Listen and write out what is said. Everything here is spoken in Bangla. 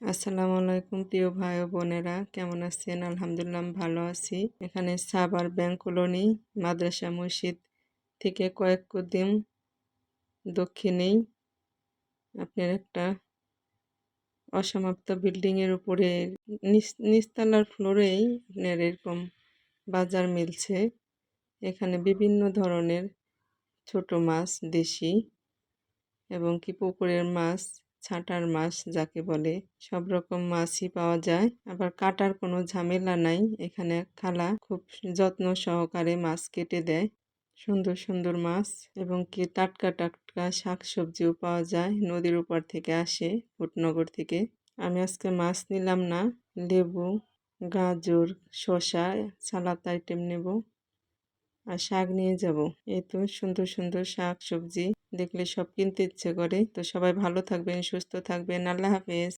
আসসালামু আলাইকুম প্রিয় ভাই ও বোনেরা, কেমন আছেন? আলহামদুলিল্লাহ ভালো আছি। এখানে সাবার ব্যাংক কলোনি, মাদ্রাসা মসজিদ থেকে কয়েক কদিন দক্ষিণেই আপনার একটা অসমাপ্ত বিল্ডিংয়ের উপরে নিচ, নিচতলার ফ্লোরেই আপনার এরকম বাজার মিলছে। এখানে বিভিন্ন ধরনের ছোট মাছ, দেশি এবং কি পুকুরের মাছ ছাটার মাছ যাকে বলে, সব রকম মাছই পাওয়া যায়। আবার কাটার কোনো ঝামেলা নাই। এখানে খালা খুব যত্ন সহকারে মাছ কেটে দেয়। সুন্দর সুন্দর মাছ এবং কি টাটকা টাটকা শাক সবজিও পাওয়া যায় নদীর উপর থেকে আসে ফুটনগর থেকে। আমি আজকে মাছ নিলাম না, লেবু, গাজর, শসা, সালাদ আইটেম নেব। আর শাক নিয়ে যাব। এই তো সুন্দর সুন্দর শাক, সবজি। দেখলে সব কিনতে ইচ্ছে করে। তো সবাই ভালো থাকবেন, সুস্থ থাকবেন। আল্লাহ হাফেজ।